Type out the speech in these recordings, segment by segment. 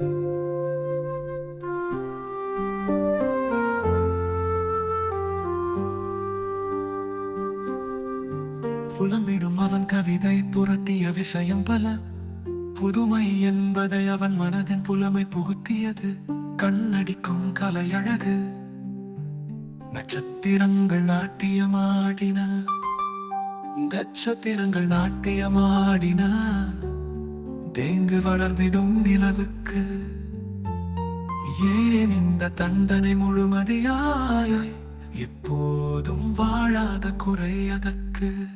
புலம்பிடும் அவன் கவிதை புரட்டிய விஷயம் பல. புதுமை என்பதை அவன் மனதின் புலமை புகுத்தியது. கண்ணடிக்கும் கலையழகு. நட்சத்திரங்கள் நாட்டியமாடின. நட்சத்திரங்கள் நாட்டியமாடின. தேங்கு வளர்ந்திடும் நிலவுக்கு. ஏன் இந்த தண்டனை முழுமதியாய்? எப்போதும் வாழாத குறை அதற்கு.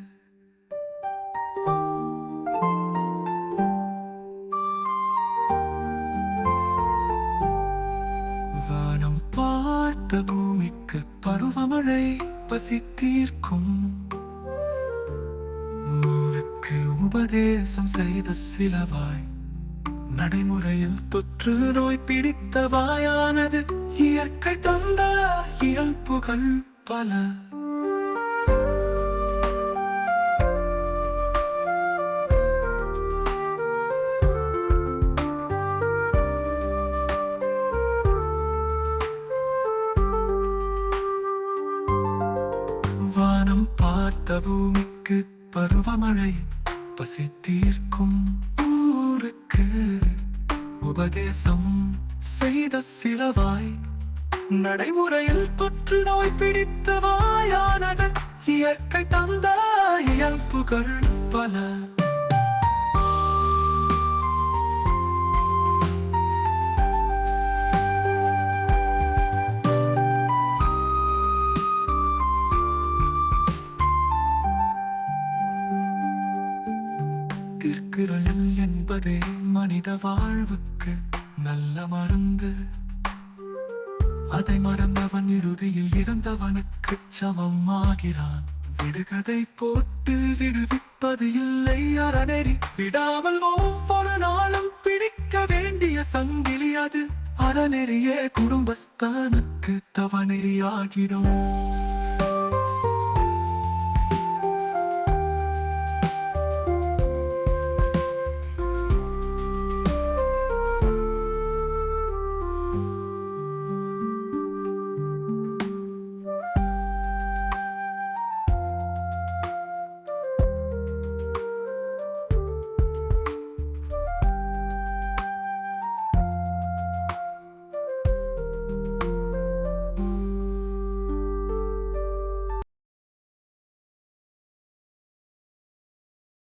வானம் பார்த்த பூமிக்கு பருவமழை பசி தீர்க்கும் உபதேசம் செய்த சிலவாய் நடைமுறையில் தொற்று நோய் பிடித்த வாயானது இயற்கை தந்த இயல்புகள் பல. வானம் பார்த்த பூமிக்கு பருவமழை பசி தீர்க்கும் ஊருக்கு உபதேசம் செய்த சிலவாய் நடைமுறையில் தொற்று நோய் பிடித்தவாயானது இயற்கை தந்த இயல்புகள் பல. திருக்குறள் என்பதே மனித வாழ்வுக்கு நல்ல மருந்து. அதை மறந்தவன் இறுதியில் இறந்தவனுக்கு சமம் ஆகிறான் விடுகதை போட்டு விடுவிப்பது இல்லை அறநெறி விடாமல் ஒவ்வொரு நாளும் பிடிக்க வேண்டிய சங்கிலி அது. அறநெறியே குடும்பஸ்தானுக்கு தவநெறியாகிடும்.